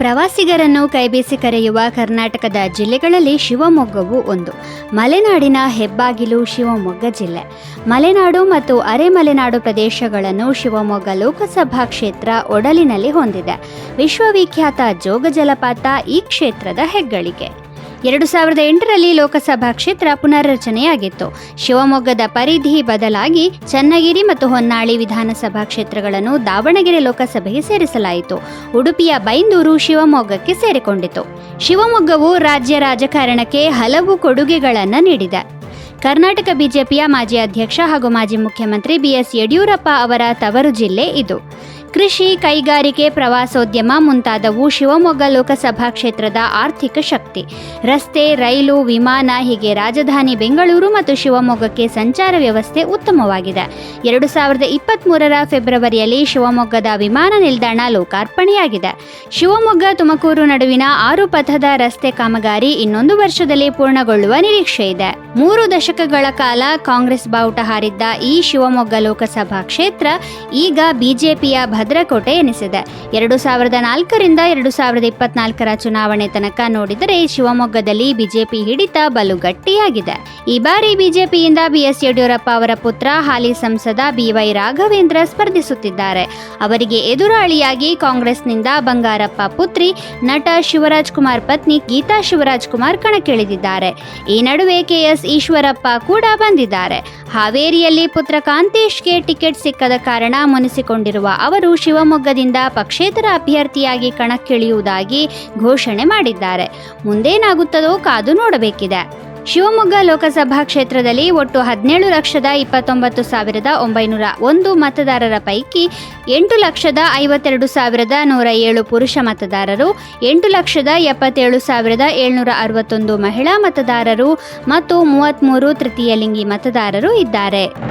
ಪ್ರವಾಸಿಗರನ್ನು ಕೈಬೀಸಿ ಕರೆಯುವ ಕರ್ನಾಟಕದ ಜಿಲ್ಲೆಗಳಲ್ಲಿ ಶಿವಮೊಗ್ಗವು ಒಂದು. ಮಲೆನಾಡಿನ ಹೆಬ್ಬಾಗಿಲು ಶಿವಮೊಗ್ಗ ಜಿಲ್ಲೆ. ಮಲೆನಾಡು ಮತ್ತು ಅರೆ ಮಲೆನಾಡು ಪ್ರದೇಶಗಳನ್ನು ಶಿವಮೊಗ್ಗ ಲೋಕಸಭಾ ಕ್ಷೇತ್ರ ಒಡಲಿನಲ್ಲಿ ಹೊಂದಿದೆ. ವಿಶ್ವವಿಖ್ಯಾತ ಜೋಗ ಜಲಪಾತ ಈ ಕ್ಷೇತ್ರದ ಹೆಗ್ಗಳಿಕೆ. ಎರಡು ಸಾವಿರದ ಎಂಟರಲ್ಲಿ ಲೋಕಸಭಾ ಕ್ಷೇತ್ರ ಪುನರ್ರಚನೆಯಾಗಿತ್ತು. ಶಿವಮೊಗ್ಗದ ಪರಿಧಿ ಬದಲಾಗಿ ಚನ್ನಗಿರಿ ಮತ್ತು ಹೊನ್ನಾಳಿ ವಿಧಾನಸಭಾ ಕ್ಷೇತ್ರಗಳನ್ನು ದಾವಣಗೆರೆ ಲೋಕಸಭೆಗೆ ಸೇರಿಸಲಾಯಿತು. ಉಡುಪಿಯ ಬೈಂದೂರು ಶಿವಮೊಗ್ಗಕ್ಕೆ ಸೇರಿಕೊಂಡಿತು. ಶಿವಮೊಗ್ಗವು ರಾಜ್ಯ ರಾಜಕಾರಣಕ್ಕೆ ಹಲವು ಕೊಡುಗೆಗಳನ್ನು ನೀಡಿದೆ. ಕರ್ನಾಟಕ ಬಿಜೆಪಿಯ ಮಾಜಿ ಅಧ್ಯಕ್ಷ ಹಾಗೂ ಮಾಜಿ ಮುಖ್ಯಮಂತ್ರಿ ಬಿಎಸ್ ಯಡಿಯೂರಪ್ಪ ಅವರ ತವರು ಜಿಲ್ಲೆ ಇದು. ಕೃಷಿ ಕೈಗಾರಿಕೆ ಪ್ರವಾಸೋದ್ಯಮ ಮುಂತಾದವು ಶಿವಮೊಗ್ಗ ಲೋಕಸಭಾ ಕ್ಷೇತ್ರದ ಆರ್ಥಿಕ ಶಕ್ತಿ. ರಸ್ತೆ, ರೈಲು, ವಿಮಾನ ಹೀಗೆ ರಾಜಧಾನಿ ಬೆಂಗಳೂರು ಮತ್ತು ಶಿವಮೊಗ್ಗಕ್ಕೆ ಸಂಚಾರ ವ್ಯವಸ್ಥೆ ಉತ್ತಮವಾಗಿದೆ. ಎರಡು ಸಾವಿರದ ಇಪ್ಪತ್ತ್ಮೂರರ ಫೆಬ್ರವರಿಯಲ್ಲಿ ಶಿವಮೊಗ್ಗದ ವಿಮಾನ ನಿಲ್ದಾಣ ಲೋಕಾರ್ಪಣೆಯಾಗಿದೆ. ಶಿವಮೊಗ್ಗ, ತುಮಕೂರು ನಡುವಿನ ಆರು ಪಥದ ರಸ್ತೆ ಕಾಮಗಾರಿ ಇನ್ನೊಂದು ವರ್ಷದಲ್ಲಿ ಪೂರ್ಣಗೊಳ್ಳುವ ನಿರೀಕ್ಷೆ ಇದೆ. ಮೂರು ದಶಕಗಳ ಕಾಲ ಕಾಂಗ್ರೆಸ್ ಬಾವುಟ ಹಾರಿದ್ದ ಈ ಶಿವಮೊಗ್ಗ ಲೋಕಸಭಾ ಕ್ಷೇತ್ರ ಈಗ ಬಿಜೆಪಿಯ ಭದ್ರಕೋಟೆ ಎನಿಸಿದೆ. ಎರಡು ಸಾವಿರದ ನಾಲ್ಕರಿಂದ ಎರಡು ಸಾವಿರದ ಇಪ್ಪತ್ನಾಲ್ಕರ ಚುನಾವಣೆ ತನಕ ನೋಡಿದರೆ ಶಿವಮೊಗ್ಗದಲ್ಲಿ ಬಿಜೆಪಿ ಹಿಡಿತ ಬಲು ಗಟ್ಟಿಯಾಗಿದೆ ಈ ಬಾರಿ ಬಿಜೆಪಿಯಿಂದ ಬಿಎಸ್ ಯಡಿಯೂರಪ್ಪ ಅವರ ಪುತ್ರ, ಹಾಲಿ ಸಂಸದ ಬಿವೈ ರಾಘವೇಂದ್ರ ಸ್ಪರ್ಧಿಸುತ್ತಿದ್ದಾರೆ. ಅವರಿಗೆ ಎದುರಾಳಿಯಾಗಿ ಕಾಂಗ್ರೆಸ್ನಿಂದ ಬಂಗಾರಪ್ಪ ಪುತ್ರಿ ನಟ ಶಿವರಾಜ್ ಕುಮಾರ್ ಪತ್ನಿ ಗೀತಾ ಶಿವರಾಜ್ ಕುಮಾರ್ ಕಣಕ್ಕಿಳಿದಿದ್ದಾರೆ. ಈ ನಡುವೆ ಕೆಎಸ್ ಈಶ್ವರಪ್ಪ ಕೂಡ ಬಂದಿದ್ದಾರೆ. ಹಾವೇರಿಯಲ್ಲಿ ಪುತ್ರ ಕಾಂತೇಶ್ಗೆ ಟಿಕೆಟ್ ಸಿಕ್ಕದ ಕಾರಣ ಮುನಿಸಿಕೊಂಡಿರುವ ಅವರು ಶಿವಮೊಗ್ಗದಿಂದ ಪಕ್ಷೇತರ ಅಭ್ಯರ್ಥಿಯಾಗಿ ಕಣಕ್ಕಿಳಿಯುವುದಾಗಿ ಘೋಷಣೆ ಮಾಡಿದ್ದಾರೆ. ಮುಂದೇನಾಗುತ್ತದೋ ಕಾದು ನೋಡಬೇಕಿದೆ. ಶಿವಮೊಗ್ಗ ಲೋಕಸಭಾ ಕ್ಷೇತ್ರದಲ್ಲಿ ಒಟ್ಟು ಹದಿನೇಳು ಲಕ್ಷದ ಇಪ್ಪತ್ತೊಂಬತ್ತು ಸಾವಿರದ ಒಂಬೈನೂರ ಒಂದು ಮತದಾರರ ಪೈಕಿ ಎಂಟು ಲಕ್ಷದ ಐವತ್ತೆರಡು ಸಾವಿರದ ನೂರ ಏಳು ಪುರುಷ ಮತದಾರರು, ಎಂಟು ಲಕ್ಷದ ಎಪ್ಪತ್ತೇಳು ಸಾವಿರದ ಏಳ್ನೂರ ಅರವತ್ತೊಂದು ಮಹಿಳಾ ಮತದಾರರು ಮತ್ತು ಮೂವತ್ತ್ಮೂರು ತೃತೀಯ ಲಿಂಗಿ ಮತದಾರರು ಇದ್ದಾರೆ.